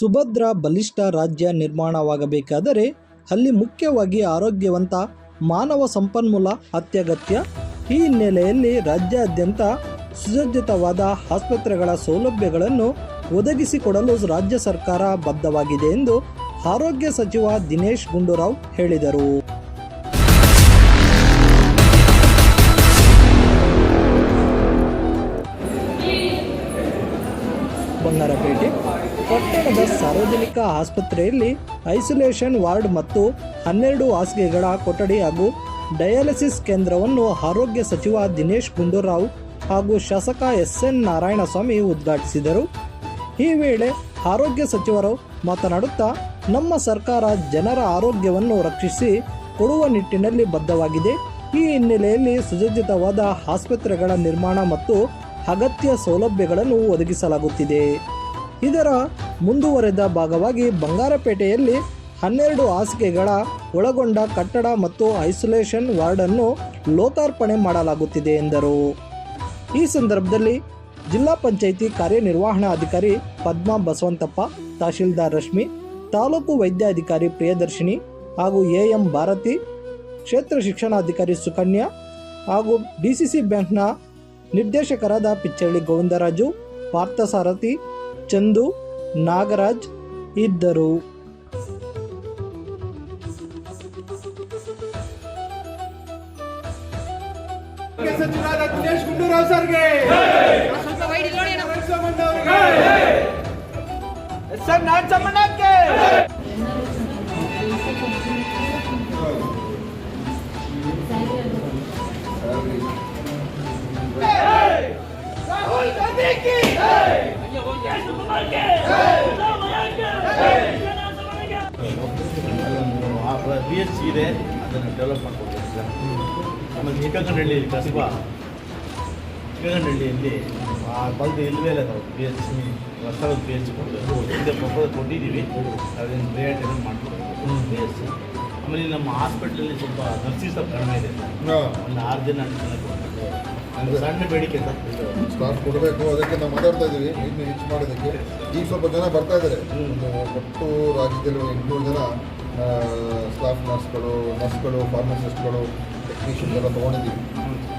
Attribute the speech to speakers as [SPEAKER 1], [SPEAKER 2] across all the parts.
[SPEAKER 1] ಸುಭದ್ರ ಬಲಿಷ್ಠ ರಾಜ್ಯ ನಿರ್ಮಾಣವಾಗಬೇಕಾದರೆ ಅಲ್ಲಿ ಮುಖ್ಯವಾಗಿ ಆರೋಗ್ಯವಂತ, ಮಾನವ ಸಂಪನ್ಮೂಲ ಅತ್ಯಗತ್ಯ. ಈ ಹಿನ್ನೆಲೆಯಲ್ಲಿ ರಾಜ್ಯಾದ್ಯಂತ ಸುಸಜ್ಜಿತವಾದ ಆಸ್ಪತ್ರೆಗಳ ಸೌಲಭ್ಯಗಳನ್ನು ಒದಗಿಸಿಕೊಡಲು ರಾಜ್ಯ ಸರ್ಕಾರ ಬದ್ಧವಾಗಿದೆ ಎಂದು ಆರೋಗ್ಯ ಸಚಿವ ದಿನೇಶ್ ಗುಂಡೂರಾವ್ ಹೇಳಿದರು. ಸಾರ್ವಜನಿಕ ಆಸ್ಪತ್ರೆಯಲ್ಲಿ ಐಸೋಲೇಷನ್ ವಾರ್ಡ್ ಮತ್ತು ಹನ್ನೆರಡು ಹಾಸಿಗೆಗಳ ಕೊಠಡಿ ಹಾಗೂ ಡಯಾಲಿಸಿಸ್ ಕೇಂದ್ರವನ್ನು ಆರೋಗ್ಯ ಸಚಿವ ದಿನೇಶ್ ಗುಂಡೂರಾವ್ ಹಾಗೂ ಶಾಸಕ ಎಸ್ ಎನ್ ನಾರಾಯಣಸ್ವಾಮಿ ಉದ್ಘಾಟಿಸಿದರು. ಈ ವೇಳೆ ಆರೋಗ್ಯ ಸಚಿವರು ಮಾತನಾಡುತ್ತಾ, ನಮ್ಮ ಸರ್ಕಾರ ಜನರ ಆರೋಗ್ಯವನ್ನು ರಕ್ಷಿಸಿ ಕೊಡುವ ನಿಟ್ಟಿನಲ್ಲಿ ಬದ್ಧವಾಗಿದೆ. ಈ ಹಿನ್ನೆಲೆಯಲ್ಲಿ ಸುಸಜ್ಜಿತವಾದ ಆಸ್ಪತ್ರೆಗಳ ನಿರ್ಮಾಣ ಮತ್ತು ಅಗತ್ಯ ಸೌಲಭ್ಯಗಳನ್ನು ಒದಗಿಸಲಾಗುತ್ತಿದೆ. ಇದರ ಮುಂದುವರೆದ ಭಾಗವಾಗಿ ಬಂಗಾರಪೇಟೆಯಲ್ಲಿ ಹನ್ನೆರಡು ಹಾಸಿಗೆಗಳ ಒಳಗೊಂಡ ಕಟ್ಟಡ ಮತ್ತು ಐಸೋಲೇಷನ್ ವಾರ್ಡನ್ನು ಲೋಕಾರ್ಪಣೆ ಮಾಡಲಾಗುತ್ತಿದೆ ಎಂದರು. ಈ ಸಂದರ್ಭದಲ್ಲಿ ಜಿಲ್ಲಾ ಪಂಚಾಯಿತಿ ಕಾರ್ಯನಿರ್ವಹಣಾಧಿಕಾರಿ ಪದ್ಮಾ ಬಸವಂತಪ್ಪ, ತಹಶೀಲ್ದಾರ್ ರಶ್ಮಿ, ತಾಲೂಕು ವೈದ್ಯಾಧಿಕಾರಿ ಪ್ರಿಯದರ್ಶಿನಿ ಹಾಗೂ ಎ ಎಂ ಭಾರತಿ, ಕ್ಷೇತ್ರ ಶಿಕ್ಷಣಾಧಿಕಾರಿ ಸುಕನ್ಯಾ ಹಾಗೂ ಡಿಸಿಸಿ ಬ್ಯಾಂಕ್ನ ನಿರ್ದೇಶಕರಾದ ಪಿಚ್ಚಳ್ಳಿ ಗೋವಿಂದರಾಜು, ಪಾರ್ಥಸಾರಥಿ, ಚಂದು ನಾಗರಾಜ್ ಇದ್ದರು
[SPEAKER 2] ಆರೋಗ್ಯ ಸಚಿವರಾದ ದಿನೇಶ್ ಗುಂಡೂರಾವ್ ಸರ್ಗೆ
[SPEAKER 3] ಸ್ವಲ್ಪ ವೈಡ್ ಇಲ್ಲಿ ನೋಡಿ ನಾವು
[SPEAKER 2] ನರಸಿಂಹಣ್ಣ ಅವರಿಗೆ ಎಸ್ ಎನ್ ನಾರಾಯಣಸ್ವಾಮಣ್ಣಕ್ಕೆ ರಾಹುಲ್ ಗಾಂಧಿ ಕಿ
[SPEAKER 4] ಬಿ ಎಚ್ ಇದೆ ಅದನ್ನು ಡೆವಲಪ್ ಮಾಡ್ಕೊಡ್ಬೇಕು ಸರ್ ಆಮೇಲೆ ಚಿಕ್ಕಗಂಡಹಳ್ಳಿ ಕಸಬಾ. ಚಿಕ್ಕಗಂಡಹಳ್ಳಿಯಲ್ಲಿ ಆ ಬಲ್ದು ಇಲ್ಲವೇ ಇಲ್ಲ ನಾವು ಬಿ ಎಚ್ ಸಿ ಹೊಸ ಬಿ ಎಚ್ ಸಿ ಕೊಡಬೇಕು ಹಿಂದೆ ಪ್ರಪೋಸಲ್ ಕೊಟ್ಟಿದ್ದೀವಿ. ಅದನ್ನು ರೇಟ್ ಏನೋ ಮಾಡ್ಕೊಡ್ಬೇಕು. ಬಿ ಎಚ್ ಸಿ ಆಮೇಲೆ ನಮ್ಮ ಹಾಸ್ಪಿಟ್ಲಲ್ಲಿ ಸ್ವಲ್ಪ ನರ್ಸಿಂಗ್ ಸ್ವಲ್ಪ ಕಡಿಮೆ ಇದೆ. ಒಂದು ಆರು ದಿನ ಕೊಡ್ಬೇಕು ಸಣ್ಣ ಬೇಡಿಕೆ.
[SPEAKER 5] ಸ್ಟಾಫ್ ಕೊಡಬೇಕು ಅದಕ್ಕೆ ನಾವು ಮಾತಾಡ್ತಾ ಇದ್ದೀವಿ. ಇನ್ನು ಹೆಚ್ಚು ಮಾಡೋದಕ್ಕೆ. ಈಗ ಸ್ವಲ್ಪ ಜನ ಬರ್ತಾ ಇದ್ದಾರೆ. ಒಟ್ಟು ರಾಜ್ಯದಲ್ಲಿ ಎಂಟುನೂರು ಜನ ಸ್ಟಾಫ್ ನರ್ಸ್ಗಳು ನರ್ಸ್ಗಳು ಫಾರ್ಮಸಿಸ್ಟ್ಗಳು ಟೆಕ್ನಿಷಿಯನ್ಸ್ ಎಲ್ಲ ತೊಗೊಂಡಿದ್ದೀವಿ.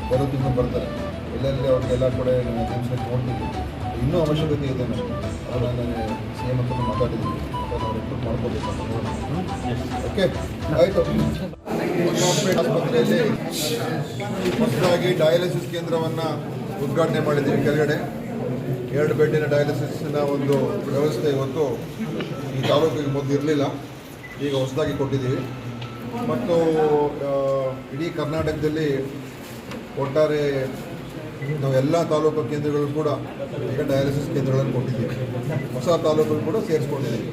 [SPEAKER 5] ಬರೋ ತಿಂಗಳು ಬರ್ತಾರೆ. ಎಲ್ಲೆಲ್ಲಿ ಅವ್ರಿಗೆಲ್ಲ ಕಡೆ ಟೆನ್ಷನ್ ತೊಗೊಂಡಿದ್ದೀವಿ ಇನ್ನೂ ಅವಶ್ಯಕತೆ ಇದೆ ನಮಗೆ ಅವರ ನಾನು ಸಿ ಎಂ ಹತ್ರ ಮಾತಾಡಿದ್ದೀನಿ ನಾವು ರಿಕ್ರೂಟ್ ಮಾಡ್ಕೋಬೇಕು ಓಕೆ ಆಯಿತು. ಆಸ್ಪತ್ರೆಯಲ್ಲಿ ಹೊಸದಾಗಿ ಡಯಾಲಿಸಿಸ್ ಕೇಂದ್ರವನ್ನು ಉದ್ಘಾಟನೆ ಮಾಡಿದ್ದೀವಿ ಕೆಳಗಡೆ. ಎರಡು ಬೆಡ್ಡಿನ ಡಯಾಲಿಸಿಸ್ನ ಒಂದು ವ್ಯವಸ್ಥೆ ಇವತ್ತು ಈ ತಾಲೂಕಿಗೆ ಮೊದಲು ಇರಲಿಲ್ಲ ಈಗ ಹೊಸದಾಗಿ ಕೊಟ್ಟಿದ್ದೀವಿ. ಮತ್ತು ಇಡೀ ಕರ್ನಾಟಕದಲ್ಲಿ ಒಟ್ಟಾರೆ ನಾವು ಎಲ್ಲ ತಾಲೂಕು ಕೇಂದ್ರಗಳು ಕೂಡ ಈಗ ಡಯಾಲಿಸಿಸ್ ಕೇಂದ್ರಗಳನ್ನು ಕೊಟ್ಟಿದ್ದೀವಿ. ಹೊಸ ತಾಲೂಕುಗಳು ಕೂಡ ಸೇರಿಸ್ಕೊಂಡಿದ್ದೀವಿ.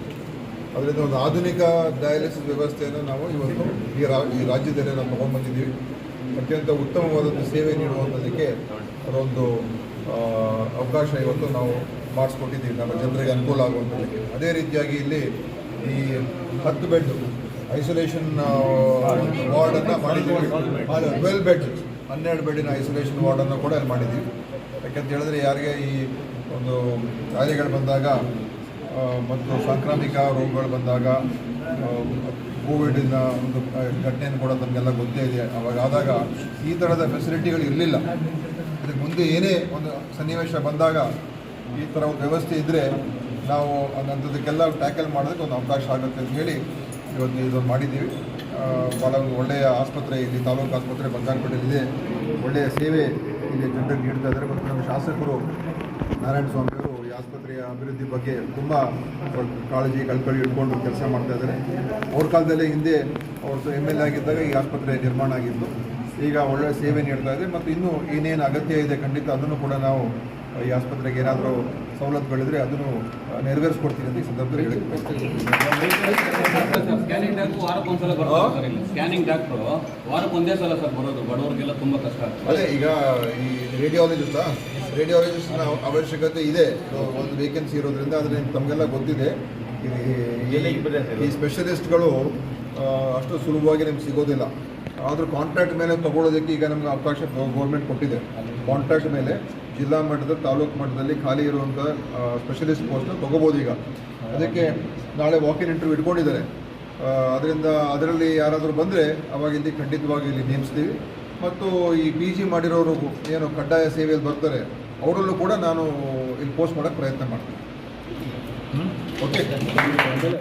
[SPEAKER 5] ಅದರಿಂದ ಒಂದು ಆಧುನಿಕ ಡಯಾಲಿಸಿಸ್ ವ್ಯವಸ್ಥೆಯನ್ನು ನಾವು ಇವತ್ತು ಈ ರಾ, ಈ ರಾಜ್ಯದಲ್ಲಿ ನಾವು ತೊಗೊಂಡ್ಬಂದಿದ್ದೀವಿ. ಅತ್ಯಂತ ಉತ್ತಮವಾದಂಥ ಸೇವೆ ನೀಡುವಂಥದ್ದಕ್ಕೆ ಅದೊಂದು ಅವಕಾಶ ಇವತ್ತು ನಾವು ಮಾಡಿಸ್ಕೊಟ್ಟಿದ್ದೀವಿ. ನಮ್ಮ ಜನರಿಗೆ ಅನುಕೂಲ ಆಗುವಂಥದ್ದಕ್ಕೆ ಅದೇ ರೀತಿಯಾಗಿ ಇಲ್ಲಿ ಈ ಹತ್ತು ಬೆಡ್ ಐಸೋಲೇಷನ್ ವಾರ್ಡನ್ನು ಮಾಡಿದ್ದೀವಿ. ಟ್ವೆಲ್ ಬೆಡ್ ಹನ್ನೆರಡು ಬೆಡ್ಡಿನ ಐಸೋಲೇಷನ್ ವಾರ್ಡನ್ನು ಕೂಡ ಇಲ್ಲಿ ಮಾಡಿದ್ದೀವಿ. ಯಾಕಂತ ಹೇಳಿದ್ರೆ ಯಾರಿಗೆ ಈ ಒಂದು ಕಾಯಿಲೆಗಳು ಬಂದಾಗ ಮತ್ತು ಸಾಂಕ್ರಾಮಿಕ ರೋಗಗಳು ಬಂದಾಗ ಕೋವಿಡಿನ ಒಂದು ಘಟನೆಯನ್ನು ಕೂಡ ನಮಗೆಲ್ಲ ಗೊತ್ತೇ ಇದೆ. ಆದಾಗ ಈ ಥರದ ಫೆಸಿಲಿಟಿಗಳು ಇರಲಿಲ್ಲ. ಅದಕ್ಕೆ ಮುಂದೆ ಏನೇ ಒಂದು ಸನ್ನಿವೇಶ ಬಂದಾಗ ಈ ಥರ ಒಂದು ವ್ಯವಸ್ಥೆ ಇದ್ದರೆ ನಾವು ಅಂಥದಕ್ಕೆಲ್ಲ ಟ್ಯಾಕಲ್ ಮಾಡೋದಕ್ಕೆ ಒಂದು ಅವಕಾಶ ಆಗುತ್ತೆ ಅಂತ ಹೇಳಿ ಇವತ್ತು ಇದೊಂದು ಮಾಡಿದ್ದೀವಿ. ಭಾಳ ಒಂದು ಒಳ್ಳೆಯ ಆಸ್ಪತ್ರೆ ಇಲ್ಲಿ ತಾಲೂಕು ಆಸ್ಪತ್ರೆ ಬಂಗಾರಪೇಟೆಯಲ್ಲಿದೆ. ಒಳ್ಳೆಯ ಸೇವೆ ಇಲ್ಲಿ ಜನರಿಗೆ ನೀಡ್ತಾ ಇದ್ದಾರೆ ಮತ್ತು ನಮ್ಮ ಶಾಸಕರು ನಾರಾಯಣ ಸ್ವಾಮಿ ಅವರು ಈ ಆಸ್ಪತ್ರೆಯ ಅಭಿವೃದ್ಧಿ ಬಗ್ಗೆ ತುಂಬ ಕಾಳಜಿ ಕಳ್ಕಳಿ ಇಟ್ಕೊಂಡು ಕೆಲಸ ಮಾಡ್ತಾ ಇದ್ದಾರೆ. ಅವ್ರ ಕಾಲದಲ್ಲೇ ಹಿಂದೆ ಅವರು ಎಂ ಎಲ್ ಎ ಆಗಿದ್ದಾಗ ಈ ಆಸ್ಪತ್ರೆ ನಿರ್ಮಾಣ ಆಗಿತ್ತು. ಈಗ ಒಳ್ಳೆಯ ಸೇವೆ ನೀಡ್ತಾ ಇದೆ ಮತ್ತು ಇನ್ನೂ ಏನೇನು ಅಗತ್ಯ ಇದೆ ಖಂಡಿತ ಅದನ್ನು ಕೂಡ ನಾವು ಈ ಆಸ್ಪತ್ರೆಗೆ ಏನಾದರೂ ಸವಲತ್ತು ಬೆಳೆದ್ರೆ ಅದನ್ನು ನೆರವೇರಿಸ್ಕೊಡ್ತೀನಿ ಅಂತ ಈ ಸಂದರ್ಭದಲ್ಲಿ ಹೇಳಕ್ಕೆ
[SPEAKER 6] ಸ್ಕ್ಯಾನಿಂಗ್ ಡಾಕ್ಟ್ರು ವಾರಕ್ಕೆ ಒಂದ್ಸಲ ಬರ್ತಾರೆ ಸರ್ ಸ್ಕ್ಯಾನಿಂಗ್ ಡಾಕ್ಟ್ರು ವಾರಕ್ಕೆ ಒಂದೇ ಸಲ ಸರ್ ಬರೋದು ಬಡವರಿಗೆಲ್ಲ ತುಂಬ ಕಷ್ಟ ಆಗ್ತದೆ.
[SPEAKER 5] ಅದೇ ಈಗ ಈ ರೇಡಿಯಾಲಜಿಸ್ಟ್ ರೇಡಿಯಾಲಜಿಸ್ಟ್ನ ಅವಶ್ಯಕತೆ ಇದೆ. ಒಂದು ವೇಕೆನ್ಸಿ ಇರೋದ್ರಿಂದ ಆದರೆ ತಮಗೆಲ್ಲ ಗೊತ್ತಿದೆ? ಈ ಸ್ಪೆಷಲಿಸ್ಟ್ಗಳು ಅಷ್ಟು ಸುಲಭವಾಗಿ ನಿಮ್ಗೆ ಸಿಗೋದಿಲ್ಲ. ಆದರೂ ಕಾಂಟ್ರಾಕ್ಟ್ ಮೇಲೆ ತಗೊಳ್ಳೋದಕ್ಕೆ ಈಗ ನಮ್ಗೆ ಅವಕಾಶ ಗೌರ್ಮೆಂಟ್ ಕೊಟ್ಟಿದೆ. ಕಾಂಟ್ರಾಕ್ಟ್ ಮೇಲೆ ಜಿಲ್ಲಾ ಮಟ್ಟದ, ತಾಲೂಕು ಮಟ್ಟದಲ್ಲಿ ಖಾಲಿ ಇರುವಂಥ ಸ್ಪೆಷಲಿಸ್ಟ್ ಪೋಸ್ಟ್ನ ತೊಗೋಬೋದು ಈಗ. ಅದಕ್ಕೆ ನಾಳೆ ವಾಕಿನ್ ಇಂಟರ್ವ್ಯೂ ಇಟ್ಕೊಂಡಿದ್ದಾರೆ. ಅದರಿಂದ ಅದರಲ್ಲಿ ಯಾರಾದರೂ ಬಂದರೆ ಅವಾಗ ಇಲ್ಲಿ ಖಂಡಿತವಾಗಿ ಇಲ್ಲಿ ನೇಮಿಸ್ತೀವಿ. ಮತ್ತು ಈ ಪಿ ಜಿ ಮಾಡಿರೋರು ಏನು ಕಡ್ಡಾಯ ಸೇವೆಯಲ್ಲಿ ಬರ್ತಾರೆ, ಅವರಲ್ಲೂ ಕೂಡ ನಾನು ಇಲ್ಲಿ ಪೋಸ್ಟ್ ಮಾಡೋಕ್ಕೆ ಪ್ರಯತ್ನ ಮಾಡ್ತೀನಿ. ಓಕೆ